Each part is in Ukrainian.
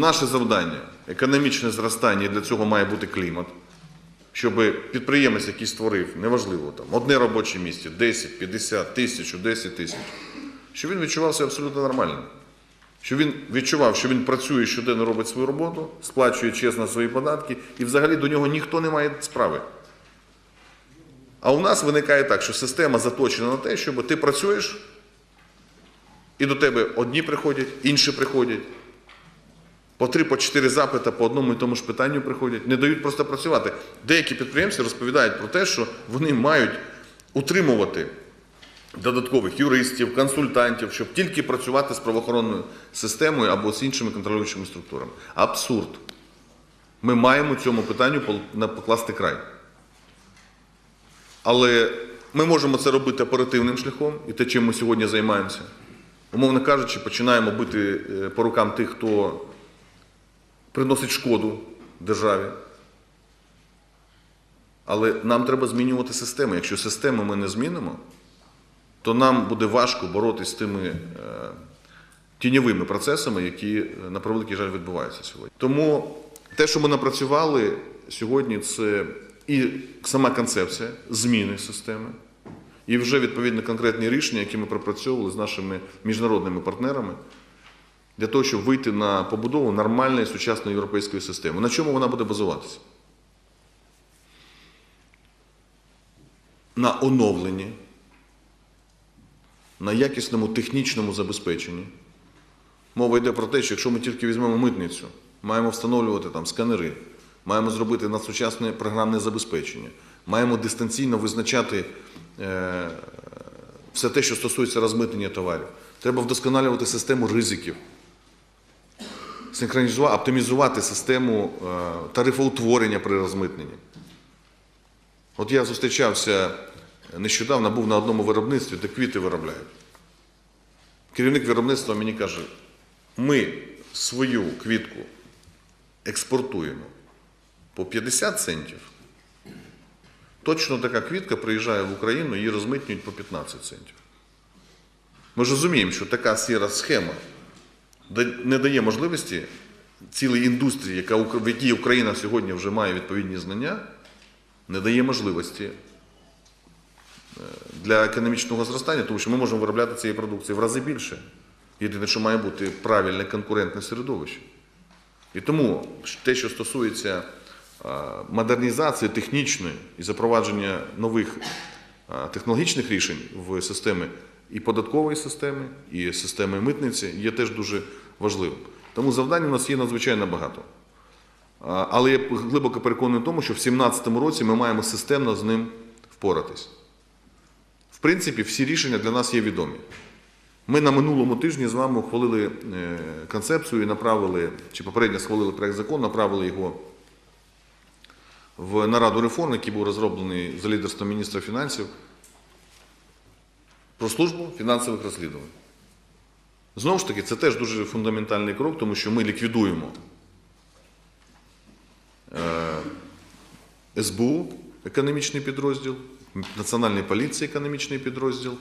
наше завдання економічне зростання, і для цього має бути клімат. Щоб підприємець, який створив, неважливо, там, одне робоче місце, 10, 50, тисячу, 10 тисяч, щоб він відчував себе абсолютно нормально. Щоб він відчував, що він працює щоденно робить свою роботу, сплачує чесно свої податки, і взагалі до нього ніхто не має справи. А у нас виникає так, що система заточена на те, щоб ти працюєш, і до тебе одні приходять, інші приходять. По три, по чотири запита по одному і тому ж питанню приходять, не дають просто працювати. Деякі підприємці розповідають про те, що вони мають утримувати додаткових юристів, консультантів, щоб тільки працювати з правоохоронною системою або з іншими контролюючими структурами. Абсурд. Ми маємо цьому питанню покласти край. Але ми можемо це робити оперативним шляхом, і те, чим ми сьогодні займаємося. Умовно кажучи, починаємо бити е, по рукам тих, хто приносить шкоду державі. Але нам треба змінювати систему. Якщо систему ми не змінимо, то нам буде важко боротися з тими е, тіньовими процесами, які, е, на превеликий жаль, відбуваються сьогодні. Тому те, що ми напрацювали сьогодні, це і сама концепція зміни системи, і вже відповідно конкретні рішення, які ми пропрацьовували з нашими міжнародними партнерами, для того, щоб вийти на побудову нормальної сучасної європейської системи. На чому вона буде базуватися? На оновленні, на якісному технічному забезпеченні. Мова йде про те, що якщо ми тільки візьмемо митницю, маємо встановлювати там сканери, маємо зробити надсучасне програмне забезпечення, маємо дистанційно визначати е, все те, що стосується розмитнення товарів. Треба вдосконалювати систему ризиків, синхронізувати, оптимізувати систему е, тарифоутворення при розмитненні. От я зустрічався нещодавно, був на одному виробництві, де квіти виробляють. Керівник виробництва мені каже, ми свою квітку експортуємо по 50 центів. Точно така квітка приїжджає в Україну, її розмитнюють по 15 центів. Ми ж розуміємо, що така сіра схема не дає можливості цілій індустрії, в якій Україна сьогодні вже має відповідні знання, не дає можливості е, для економічного зростання, тому що ми можемо виробляти цієї продукції в рази більше. Єдине, що має бути правильне конкурентне середовище. І тому те, що стосується е, модернізації технічної і запровадження нових е, технологічних рішень в системи і податкової системи, і системи митниці, є теж дуже важливим. Тому завдань у нас є надзвичайно багато. Але я глибоко переконаний в тому, що в 2017 році ми маємо системно з ним впоратись. В принципі, всі рішення для нас є відомі. Ми на минулому тижні з вами ухвалили е, концепцію і направили, чи попередньо схвалили проект закону, направили його в нараду реформ, який був розроблений за лідерством міністра фінансів, про службу фінансових розслідувань. Знову ж таки, це теж дуже фундаментальний крок, тому що ми ліквідуємо е, СБУ, економічний підрозділ, Національної поліції економічний підрозділ,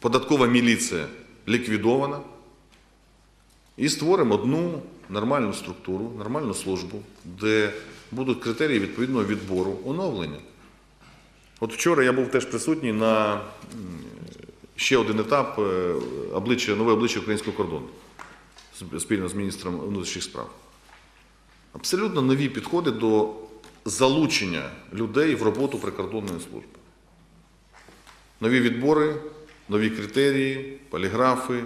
податкова міліція ліквідована. І створимо одну нормальну структуру, нормальну службу, де будуть критерії відповідного відбору оновлення. От вчора я був теж присутній на ще один етап е, обличчя, нове обличчя українського кордону спільно з міністром внутрішніх справ. Абсолютно нові підходи до залучення людей в роботу прикордонної служби. Нові відбори, нові критерії, поліграфи,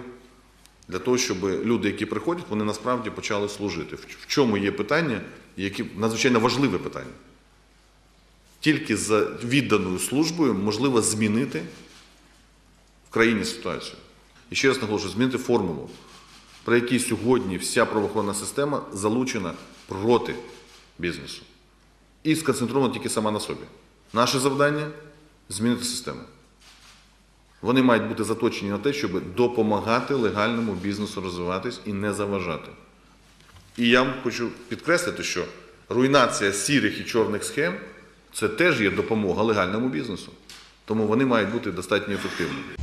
для того, щоб люди, які приходять, вони насправді почали служити. В чому є питання, які надзвичайно важливе питання. Тільки за відданою службою можливо змінити в країні ситуацію. І ще раз наголошую, змінити формулу, при якій сьогодні вся правоохоронна система залучена проти бізнесу. І сконцентрована тільки сама на собі. Наше завдання змінити систему. Вони мають бути заточені на те, щоб допомагати легальному бізнесу розвиватись і не заважати. І я вам хочу підкреслити, що руйнація сірих і чорних схем це теж є допомога легальному бізнесу. Тому вони мають бути достатньо ефективними.